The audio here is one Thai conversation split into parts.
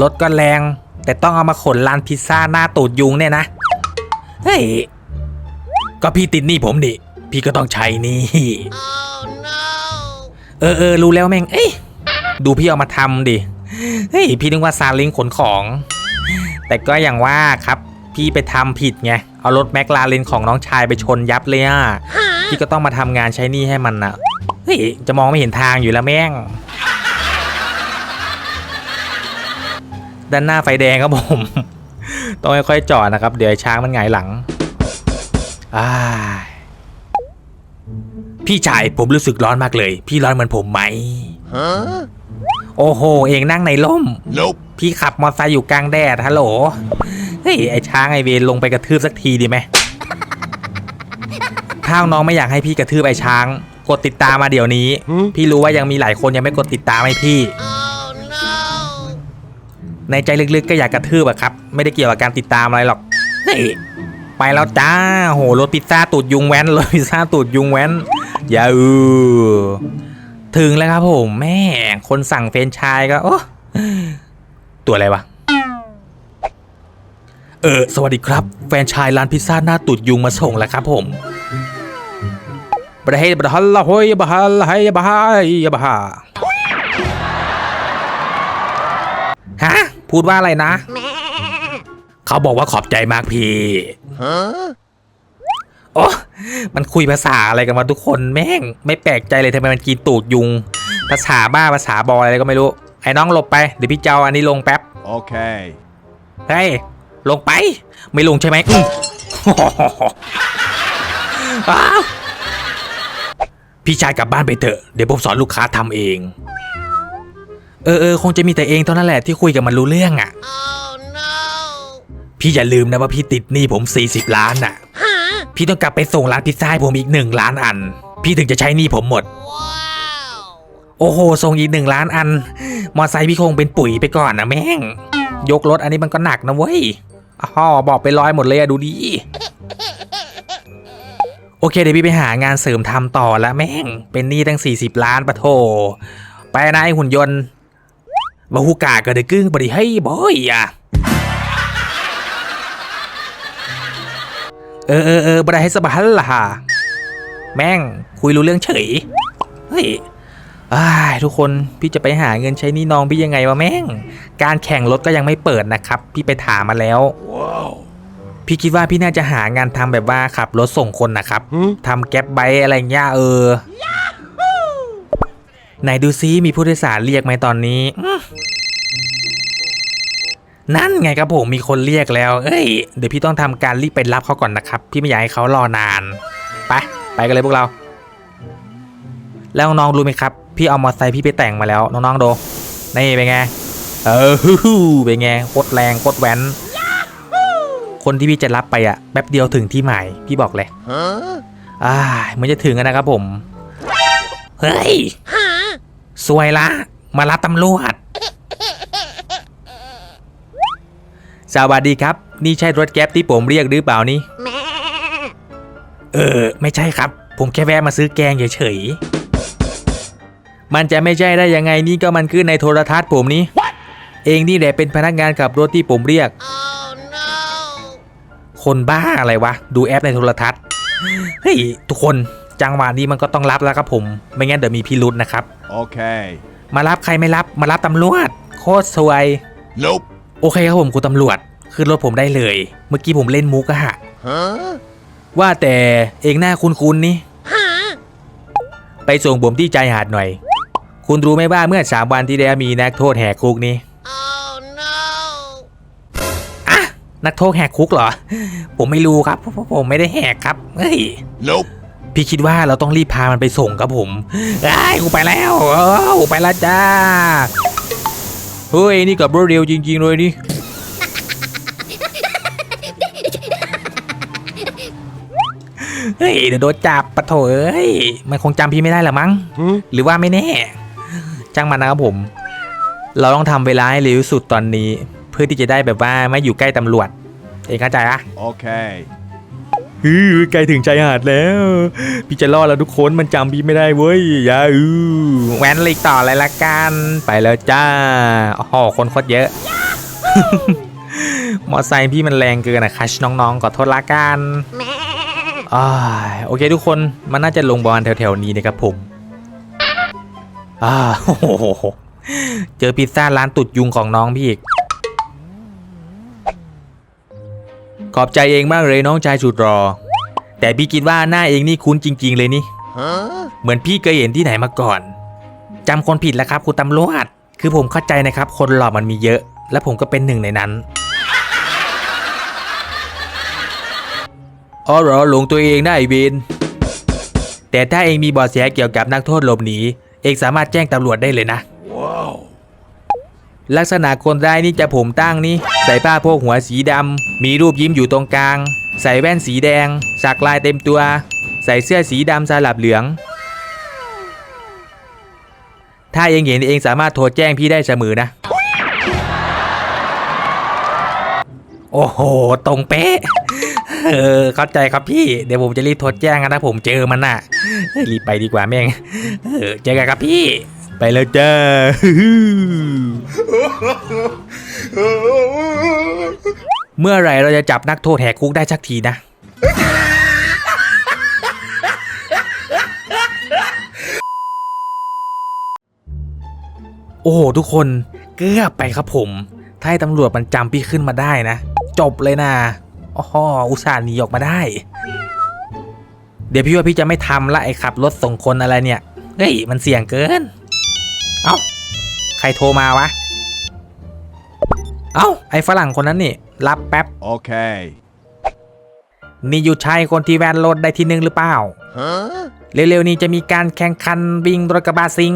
รถก็แรง แต่ต้องเอามาขนลานพิซซ่าหน้าตูดยุงเนี่ยนะ เฮ้ย ก็พี่ติดหนี่ผมดิพี่ก็ต้องใช้หนี่ เออเออรู้แล้วแม่ง เอ้ย ดูพี่เอามาทำดิ เฮ้ย พี่นึกว่าซาเลิงขนของ แต่ก็อย่างว่าครับ พี่ไปทำผิดไง เอารถแมคลาเรนของน้องชายไปชนยับเลยอะ พี่ก็ต้องมาทำงานใช้หนี่ให้มันนะเฮ้ย จะมองไม่เห็นทางอยู่แล้วแม่ง ด้านหน้าไฟแดงครับผม ต้องค่อยๆจอดนะครับ เดี๋ยวไอ้ช้างมันหงายหลังอ้ายพี่ชายผมรู้สึกร้อนมากเลย พี่ร้อนเหมือนผมไหม Huh? โอ้โห เองนั่งในร่ม Nope. พี่ขับมอเตอร์ไซค์อยู่กลางแดดฮัลโหล เฮ้ย ไอช้างไอเวนลงไปกระทืบสักทีดีไหม ถ้าน้องไม่อยากให้พี่กระทืบไอช้าง กดติดตามมาเดี๋ยวนี้ พี่รู้ว่ายังมีหลายคนยังไม่กดติดตามให้พี่ ในใจลึกๆก็อยากกระทืบอะครับ ไม่ได้เกี่ยวกับการติดตามอะไรหรอกเฮ้ยไปแล้วจ้า โหรถพิซซ่าตูดยุงแว้นรถพิซซ่าตูดยุงแว้น อย่าอือถึงแล้วครับผมแม่คนสั่งเฟรนชายก็โอ้ตัวอะไรวะ เออ สวัสดีครับ แฟนชายร้านพิซซ่าหน้าตูดยุงมาส่งแล้วครับผมบราเฮบราฮัลลาโฮยบาฮัลลาเฮยบาฮายบาฮาฮะ พูดว่าอะไรนะ เขาบอกว่าขอบใจมากพี่ Huh? โอ้มันคุยภาษาอะไรกันมาทุกคนแม่ง ไม่แปลกใจเลยทำไมมันกินตูดยุง ภาษาบ้าภาษาบอยอะไรก็ไม่รู้ ไอ้น้องหลบไปเดี๋ยวพี่เจ้าอันนี้ลงแป๊บ Okay. เฮ้ย ลงไป ไม่ลงใช่ไหมอืมอ้าวพี่ชายกลับบ้านไปเถอะ เดี๋ยวผมสอนลูกค้าทำเอง เออเออคงจะมีแต่เองเท่านั้นแหละที่คุยกับมันรู้เรื่องอะ พี่อย่าลืมนะว่าพี่ติดหนี้ผม 40 ล้านน่ะ พี่ต้องกลับไปส่งร้านพิซซ่าให้ผมอีกหนึ่งล้านอัน พี่ถึงจะใช้หนี้ผมหมด โอ้โห ส่งอีกหนึ่งล้านอัน มอไซค์พี่คงเป็นปุ๋ยไปก่อนนะแม่ง ยกรถอันนี้มันก็หนักนะเว้ยอ๋อบอกไปร้อยหมดเลยอะดูดี โอเคเดี๋ยวพี่ไปหางานเสริมทำต่อละแม่ง เป็นหนี้ตั้ง 40 ล้านปะโถไปนะไอหุ่นยนต์ บาฮูกากระเดกึ่งบริให้บอยอะเออเออเออบริให้สบายละฮะแม่งคุยรู้เรื่องเฉย เฮ้ยอ้ายทุกคนพี่จะไปหาเงินใช้หนี่น้องพี่ยังไงวะแม่ง การแข่งรถก็ยังไม่เปิดนะครับ พี่ไปถามมาแล้ว Wow. พี่คิดว่าพี่น่าจะหางานทำแบบว่าขับรถส่งคนนะครับ Hmm? ทำแก๊ปไบค์อะไรเงี้ยเออ ไหนดูซิมีผู้โดยสารเรียกไหมตอนนี้อื้อนั่นไงครับผมมีคนเรียกแล้ว เอ้ย เดี๋ยวพี่ต้องทำการรีบไปรับเขาก่อนนะครับ พี่ไม่อยากให้เขารอนาน ไป ไปกันเลยพวกเรา แล้วน้องๆรู้ไหมครับ พี่เอามอเตอร์ไซค์พี่ไปแต่งมาแล้ว น้องๆดูนี่เป็นไง เออฮู้ฮู้เป็นไงโคตรแรงโคตรแว้น คนที่พี่จะรับไปอะแป๊บเดียวถึงที่หมาย พี่บอกเลย Huh? อ่ามันจะถึงกันนะครับผม เฮ้ยสวยละ มารับตำรวจ สวัสดีครับ นี่ใช่รถแก๊ปที่ผมเรียกหรือเปล่านี่ เออ ไม่ใช่ครับ ผมแค่แวะมาซื้อแกงเฉยๆ มันจะไม่ใช่ได้ยังไงนี่ก็มันขึ้นในโทรทัศน์ผมนี่ เองนี่แหละเป็นพนักงานขับรถที่ผมเรียก คนบ้าอะไรวะ ดูแอปในโทรทัศน์ เฮ้ย ทุกคน จังหวะนี้มันก็ต้องรับแล้วครับผม ไม่งั้นเดี๋ยวมีพิรุษนะครับ Okay. มารับใครไม่รับมารับตำรวจ โคตรสวย Nope. โอเคครับผมคุณตำรวจขึ้นรถผมได้เลย เมื่อกี้ผมเล่นมุกอะฮะ Huh? ว่าแต่เองหน้าคุ้นๆนี่ ไปส่งผมที่ใจหาดหน่อย คุณรู้ไหมว่าเมื่อสามวันที่แล้วมีนักโทษแหกคุกนี่อะนักโทษแหกคุกเหรอ ผมไม่รู้ครับเพราะผมไม่ได้แหกครับ เฮ้ย Nope. พี่คิดว่าเราต้องรีบพามันไปส่งครับผมไอ้ยกูไปแล้วเออกูไปแล้วจ้า เฮ้ย นี่กับรถเร็วจริง ๆ เลยนี่เฮ้ยเดี๋ยวโดนจับปะโถเอ้ย มันคงจำพี่ไม่ได้ละมั้ง Hmm? หรือว่าไม่แน่ จ้างมันนะครับผม เราต้องทำเวลาให้เร็วที่สุดตอนนี้ เพื่อที่จะได้แบบว่าไม่อยู่ใกล้ตำรวจ เองเข้าใจอะ Okay. ฮื อใกล้ถึงชายหาดแล้ว พี่จะรอดแล้วทุกคนมันจำพี่ไม่ได้เว้ยอย่าอือแว้นเลยต่อเลยละกันไปแล้วจ้าโอ้โหคนโคตรเยอะ มอไซค์พี่มันแรงเกินอะคัชน้องๆขอโทษละกันอ่ายโอเคทุกคนมันน่าจะลงบอลแถวๆนี้นะครับผมอ่าโอ้โหเจอพิซซ่าร้านตุดยุงของน้องพี่อีก ขอบใจเองมากเลยน้องชายสุดรอ แต่พี่คิดว่าหน้าเองนี่คุ้นจริง ๆ เลยนี่เหมือนพี่เคยเห็นที่ไหนมาก่อนจำคนผิดแล้วครับคุณตำรวจคือผมเข้าใจนะครับ คนหล่อมันมีเยอะ และผมก็เป็นหนึ่งในนั้นอ๋อเหรอหลงตัวเองได้ไอ้เวนแต่ถ้าเองมีเบาะแสเกี่ยวกับนักโทษหลบหนี เองสามารถแจ้งตำรวจได้เลยนะ Wow. ลักษณะคนร้ายนี่จะผมตั้งนี่ใส่ผ้าโพกหัวสีดำมีรูปยิ้มอยู่ตรงกลาง ใส่แว่นสีแดง สักลายเต็มตัว ใส่เสื้อสีดำสลับเหลือง ถ้าเองเห็นเองสามารถโทรแจ้งพี่ได้เสมอนะ โอ้โห ตรงเป๊ะ เออ เข้าใจครับพี่ เดี๋ยวผมจะรีบโทรแจ้งนะผมเจอมันน่ะ รีบไปดีกว่าแม่ง เออ เจอกันครับพี่ ไปแล้วจ้าเมื่อไรเราจะจับนักโทษแหกคุกได้สักทีนะโอ้โหทุกคนเกือบไปครับผม ถ้าให้ตำรวจมันจำพี่ขึ้นมาได้นะ จบเลยนะอ๋ออุตส่าห์หนีออกมาได้ เดี๋ยวพี่ว่าพี่จะไม่ทำละไอ้ขับรถส่งคนอะไรเนี่ย เฮ้ย มันเสี่ยงเกิน เอ้า ใครโทรมาวะ เอ้า ไอ้ฝรั่งคนนั้นนี่ รับแป๊บ Okay. นี่อยู่ใช่คนที่แวนรถได้ที่หนึ่งหรือเปล่า Huh? เร็วๆนี้จะมีการแข่งขันวิ่งรถกระบะซิง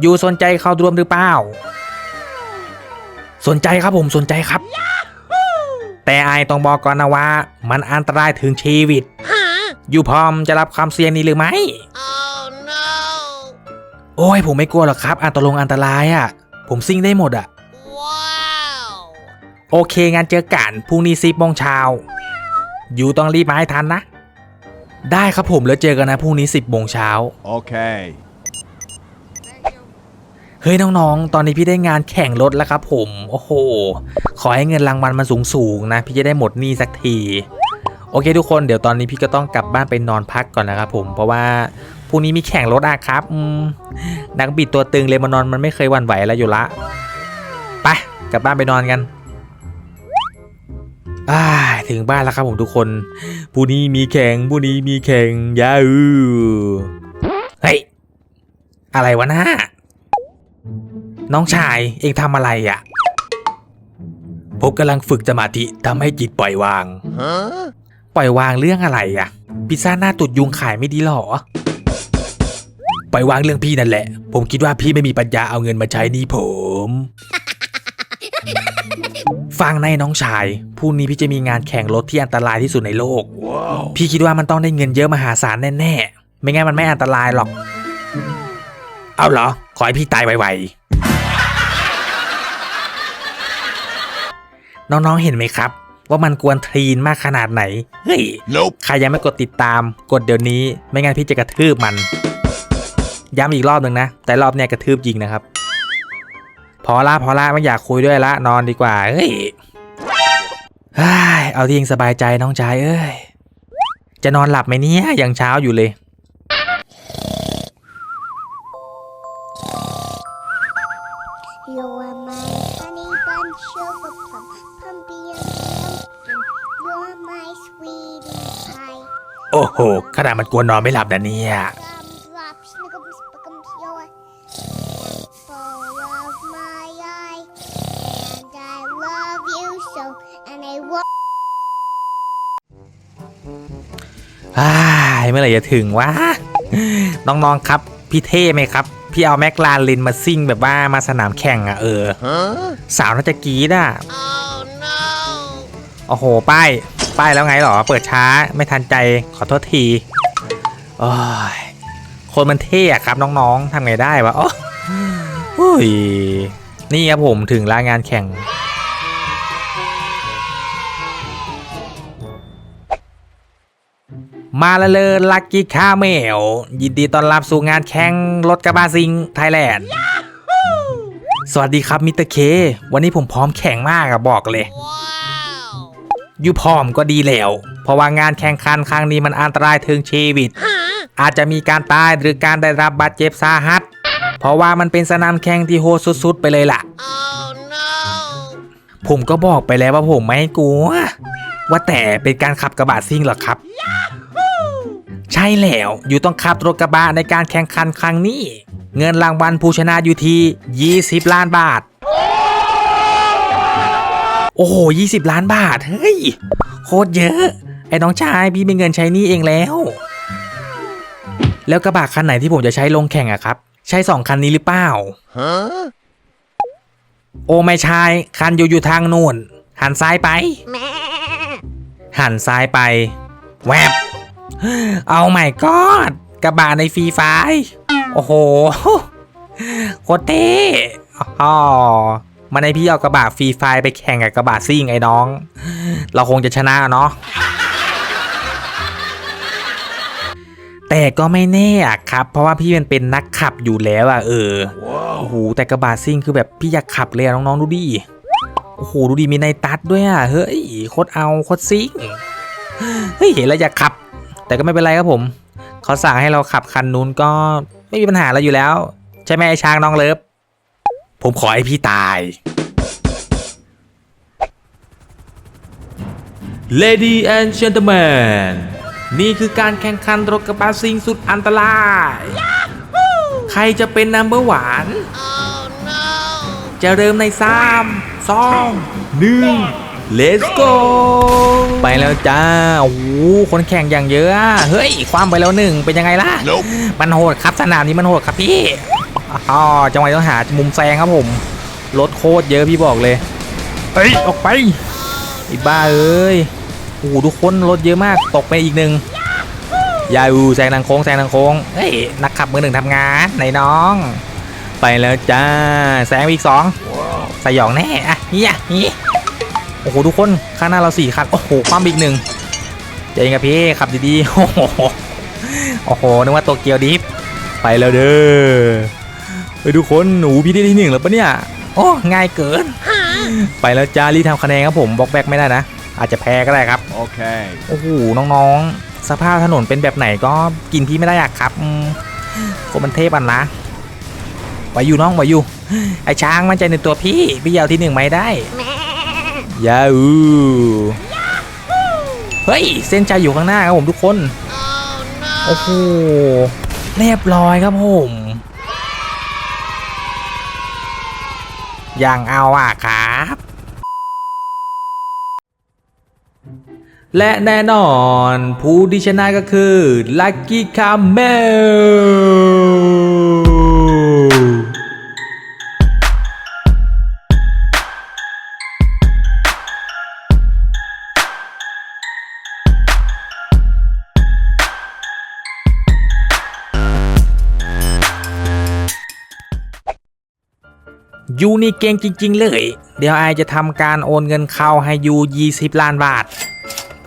อยู่สนใจเข้าร่วมหรือเปล่า สนใจครับผมสนใจครับ แต่ไอายต้องบอกก่อนนะว่า มันอันตรายถึงชีวิต อยู่พร้อมจะรับความเสี่ยงนี้หรือไม่ Oh no. โอ้ยผมไม่กลัวหรอกครับอันตรงอันตรายอะ่ะ ผมซิ่งได้หมดอะ Wow. โอเคงั้นเจอกันพรุ่งนี้สิบโมงเช้าอยู่ต้องรีบมาให้ทันนะ ได้ครับผมแล้วเจอกันนะพรุ่งนี้สิบโมงเช้า Okay. เฮ้ยน้องๆ ตอนนี้พี่ได้งานแข่งรถแล้วครับผม โอ้โห ขอให้เงินรางวัลมันสูงๆนะ พี่จะได้หมดหนี้สักที โอเคทุกคน เดี๋ยวตอนนี้พี่ก็ต้องกลับบ้านไปนอนพักก่อนนะครับผม เพราะว่า พรุ่งนี้มีแข่งรถอะครับอืมนักบิดตัวตึงเลมานอนมันไม่เคยหวั่นไหวแล้วอยู่ละไปกลับบ้านไปนอนกันอ่าถึงบ้านแล้วครับผมทุกคนพรุ่งนี้มีแข่งพรุ่งนี้มีแข่งยาอือเฮ้ย อะไรวะหน้าน้องชายเองทำอะไรอะ่ะผมกำลังฝึกสมาธิทำให้จิตปล่อยวาง Huh? ปล่อยวางเรื่องอะไรอะ่ะ พิซซ่าหน้าตุดยุงขายไม่ดีหรอ ปล่อยวางเรื่องพี่นั่นแหละ ผมคิดว่าพี่ไม่มีปัญญาเอาเงินมาใช้หนี่ผม ฟังในน้องชายพรุ่งนี้พี่จะมีงานแข่งรถที่อันตรายที่สุดในโลก Wow. พี่คิดว่ามันต้องได้เงินเยอะมหาศาลแน่ๆ ไม่งั้นมันไม่อันตรายหรอก เอาเหรอ ขอให้พี่ตายไวๆ น้องๆ เห็นไหมครับ ว่ามันกวนทรีนมากขนาดไหน เฮ้ย Nope. ใครยังไม่กดติดตาม กดเดี๋ยวนี้ ไม่งั้นพี่จะกระทืบมัน ย้ำอีกรอบหนึ่งนะ แต่รอบเนี้ยกระทืบจริงนะครับ พอละพอละไม่อยากคุยด้วยละนอนดีกว่าเฮ้ยเฮ้ยเอาที่เองสบายใจน้องชายเอ้ยจะนอนหลับไหมเนี่ยยังเช้าอยู่เลย You're my honey bun, sugar plum, pumpy and pumpkin. You're my sweetie pie. โอ้โหขนาดมันกวนนอนไม่หลับนะเนี่ย อไหร่จะถึงวะน้องๆครับ พี่เท่ไหมครับ พี่เอาแม็กลาลินมาซิ่งแบบว่ามาสนามแข่งอะเออ Huh? สาวน่าจะกรีดอะ Oh no. โอ้โห ป้าย ป้ายแล้วไงหรอ เปิดช้าไม่ทันใจขอโทษทีโอ้ยคนมันเท่อะครับน้องๆทำไงได้วะโอ้โอ้ยนี่ครับผมถึงลางานแข่ง มาและเลยลักกี้คาเมลยินดีต้อนรับสู่งานแข่งรถกระบะซิงไทยแลนด์สวัสดีครับมิสเตอร์เค วันนี้ผมพร้อมแข่งมากอะบอกเลย Wow. อยู่พร้อมก็ดีแล้ว เพราะว่างานแข่งขันครั้งนี้มันอันตรายถึงชีวิต อาจจะมีการตายหรือการได้รับบาดเจ็บสาหัส เพราะว่ามันเป็นสนามแข่งที่โหดสุดๆ ไปเลยล่ะ Oh no. ผมก็บอกไปแล้วว่าผมไม่กลัว ว่าแต่เป็นการขับกระบะซิ่งเหรอครับ ใช่แล้วอยู่ต้องขับรถกระบะในการแข่งขันครั้งนี้ เงินรางวัลผู้ชนะอยู่ที่ 20 ล้านบาท โอ้โห20 ล้านบาท เฮ้ย โคตรเยอะ ไอ้น้องชายพี่มีเงินใช้นี่เองแล้ว แล้วกระบะคันไหนที่ผมจะใช้ลงแข่งอะครับ ใช่สองคันนี้หรือเปล่า Huh? โอ้ไม่ใช่คันอยู่อยู่ทางนู่นหันซ้ายไป หันซ้ายไป แวบ เอาใหม่กอดกระบะในฟรีไฟล์โอ้โหโคตรเท่อ๋อมันในพี่เอากระบะฟรีไฟล์ไปแข่งกับกระบะซิ่งไอ้น้อง เราคงจะชนะเนาะแต่ก็ไม่แน่อะครับ เพราะว่าพี่มันเป็นนักขับอยู่แล้วอะเออโอ้โหแต่กระบะซิ่งคือแบบพี่อยากขับเลยอะน้องๆดูดิโอ้โหดูดิมีในตัดด้วยอะเฮ้ยโคตรเอาโคตรซิ่งเฮ้ยเห็นแล้วอยากขับ แต่ก็ไม่เป็นไรครับผม เขาสั่งให้เราขับคันนู้นก็ไม่มีปัญหาอะไรอยู่แล้ว ใช่ไหมไอ้ช้างน้องเลิฟ ผมขอให้พี่ตาย Lady and gentlemen นี่คือการแข่งขันรถกระบะซิ่งสุดอันตราย ใครจะเป็นนัมเบอร์หวาน Oh no. จะเริ่มในสามสองหนึ่ง let's go ไปแล้วจ้าโอ้โหคนแข่งอย่างเยอะอะ เฮ้ย ความไปแล้วหนึ่งเป็นยังไงล่ะ Nope. มันโหดครับสนามนี้มันโหดครับพี่อ๋อจังหวะต้องหามุมแซงครับผม รถโคตรเยอะพี่บอกเลย เฮ้ย ออกไปไอ้บ้าเอ้ยโอ้โหทุกคนรถเยอะมาก ตกไปอีกหนึ่งอยาอูแซงทางโค้งแซงทางโค้ง เฮ้ย นักขับมือหนึ่งทำงานไหนน้อง ไปแล้วจ้า แซงไปอีกสองสยองแน่อะเฮียเฮีย โอ้โหทุกคนข้างหน้าเราสี่คันโอ้โหความอีกหนึ่งใจเย็นกับพี่ขับดีๆโอ้โหโอ้โหนึกว่าโตเกียวดิฟไปแล้วเด้อไปทุกคนหนูพี่ได้ที่หนึ่งแล้วปะเนี่ยโอ้ง่ายเกิน ไปแล้วจ้ารีบทำคะแนนครับผมบล็อกแบ็กไม่ได้นะ อาจจะแพ้ก็ได้ครับ Okay. โอ้โหน้องๆ สภาพถนนเป็นแบบไหนก็กินพี่ไม่ได้อะครับอืมคนมันเทพอันนะไหวอยู่น้องไหวอยู่ไอช้างมั่นใจในตัวพี่พี่ยาวที่หนึ่งไม่ได้ ยาอูเฮ้ย เส้นใจอยู่ข้างหน้าครับผมทุกคน Oh โอ้ no. โห เรียบร้อยครับผม อย่างเอาอะครับและแน่นอนผู้ที่ชนะก็คือ Lucky Camel ยูนี่เก่งจริง ๆ เลย เดี๋ยวไอจะทำการโอนเงินเข้าให้ยู20 ล้านบาท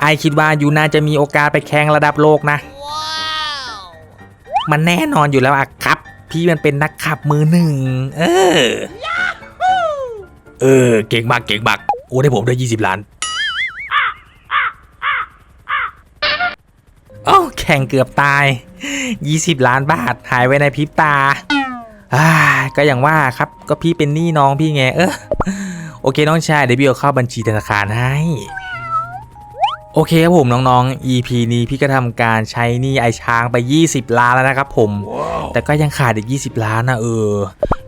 ไอคิดว่ายูน่าจะมีโอกาสไปแข่งระดับโลกนะ Wow. มันแน่นอนอยู่แล้วอะครับ พี่มันเป็นนักขับมือหนึ่ง เออ เออ เก่งมากเก่งมากโอ้ได้ผมได้20 ล้านโอ้าแข่งเกือบตาย 20 ล้านบาทหายไว้ในพริบตา อ่าก็อย่างว่าครับก็พี่เป็นหนี้น้องพี่ไงเออโอเคน้องชายเดี๋ยวพี่เอาเข้าบัญชีธนาคารให้โอเคครับผมน้องๆ EP นี้พี่ก็ทำการใช้หนี้ไอช้างไป 20 ล้านแล้วนะครับผมแต่ก็ยังขาดอีก 20 ล้านนะเออ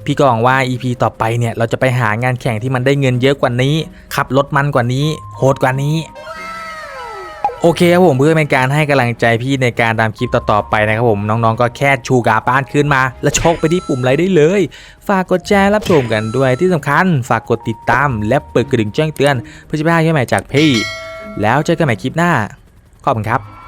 พี่ก็หวังว่า EP ต่อไปเนี่ย เราจะไปหางานแข่งที่มันได้เงินเยอะกว่านี้ ขับรถมันกว่านี้ โหดกว่านี้ โอเคครับผมเพื่อเป็นการให้กำลังใจพี่ในการตามคลิปต่อๆไปนะครับผมน้องๆก็แค่ชูกาป้านขึ้นมา แล้วชกไปที่ปุ่มไลค์ได้เลย ฝากกดแชร์รับชมกันด้วยที่สำคัญ ฝากกดติดตาม และเปิดกระดิ่งแจ้งเตือนเพื่อจะไม่พลาดคลิปใหม่จากพี่ แล้วเจอกันใหม่คลิปหน้าขอบคุณครับ